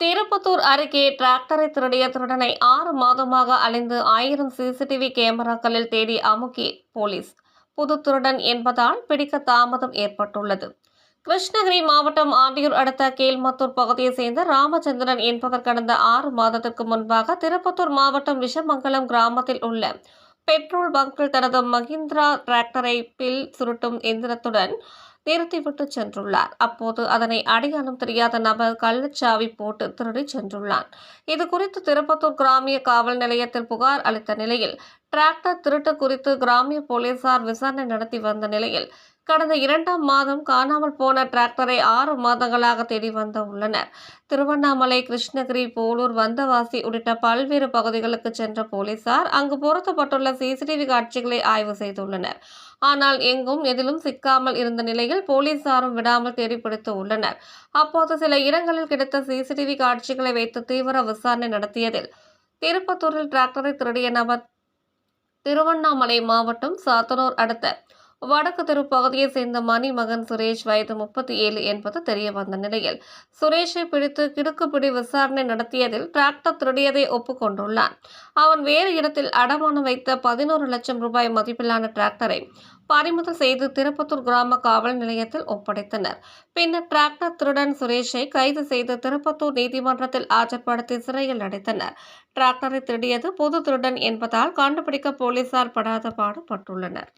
திருப்பத்தூர் அருகே டிராக்டரை திருடிய திருடனை ஆறு மாதமாக அலைந்து ஆயிரம் சிசிடிவி கேமராக்களில் தேடி அமுக்கி போலீஸ். புது திருடன் என்பதால் பிடிக்க தாமதம் ஏற்பட்டுள்ளது. கிருஷ்ணகிரி மாவட்டம் ஆண்டியூர் அடுத்த கேல்மத்தூர் பகுதியைச் சேர்ந்த ராமச்சந்திரன் என்பவர் கடந்த ஆறு மாதத்திற்கு முன்பாக திருப்பத்தூர் மாவட்டம் விஷமங்கலம் கிராமத்தில் உள்ள பெட்ரோல் பங்கில் தனது மஹிந்திரா டிராக்டரை பில் சுருட்டும் எந்திரத்துடன் நிறுத்திவிட்டு சென்றுள்ளார். அப்போது அதனை அடையாளம் தெரியாத நபர் கள்ளச்சாவி போட்டு திருடி சென்றுள்ளான். இது குறித்து திருப்பத்தூர் கிராமிய காவல் நிலையத்தில் புகார் அளித்த நிலையில் டிராக்டர் திருட்டு குறித்து கிராமிய போலீசார் விசாரணை நடத்தி வந்த நிலையில் கடந்த இரண்டாம் மாதம் காணாமல் போன டிராக்டரை ஆறு மாதங்களாக தேடி வந்த உள்ளனர். திருவண்ணாமலை கிருஷ்ணகிரி போலூர் வந்தவாசி உள்ளிட்ட பல்வேறு பகுதிகளுக்கு சென்ற போலீசார் அங்கு பொருத்தப்பட்டுள்ள சிசிடிவி காட்சிகளை ஆய்வு செய்துள்ளனர். ஆனால் எங்கும் எதிலும் சிக்காமல் இருந்த நிலையில் போலீசாரும் விடாமல் தேடிப்பிடித்து உள்ளனர். அப்போது சில இடங்களில் கிடைத்த சிசிடிவி காட்சிகளை வைத்து தீவிர விசாரணை நடத்தியதில் திருப்பத்தூரில் டிராக்டரை திருடிய நபர் திருவண்ணாமலை மாவட்டம் சாத்தனூர் அடுத்த வடக்கு தெரு பகுதியைச் சேர்ந்த மணி மகன் சுரேஷ் வயது முப்பத்தி ஏழு என்பது தெரிய வந்த நிலையில். சுரேஷை பிடித்து கிடுக்குப்பிடி விசாரணை நடத்தியதில் டிராக்டர் திருடியதை ஒப்புக்கொண்டுள்ளான். அவன் வேறு இடத்தில் அடமானம் வைத்த பதினோரு லட்சம் ரூபாய் மதிப்பிலான டிராக்டரை பறிமுதல் செய்து திருப்பத்தூர் கிராம காவல் நிலையத்தில் ஒப்படைத்தனர். பின்னர் டிராக்டர் திருடன் சுரேஷை கைது செய்து திருப்பத்தூர் நீதிமன்றத்தில் ஆஜர்படுத்தி சிறையில் அடைத்தனர். டிராக்டரை திருடியது பொது திருடன் என்பதால் கண்டுபிடிக்க போலீசார் படாத பாடுபட்டுள்ளனர்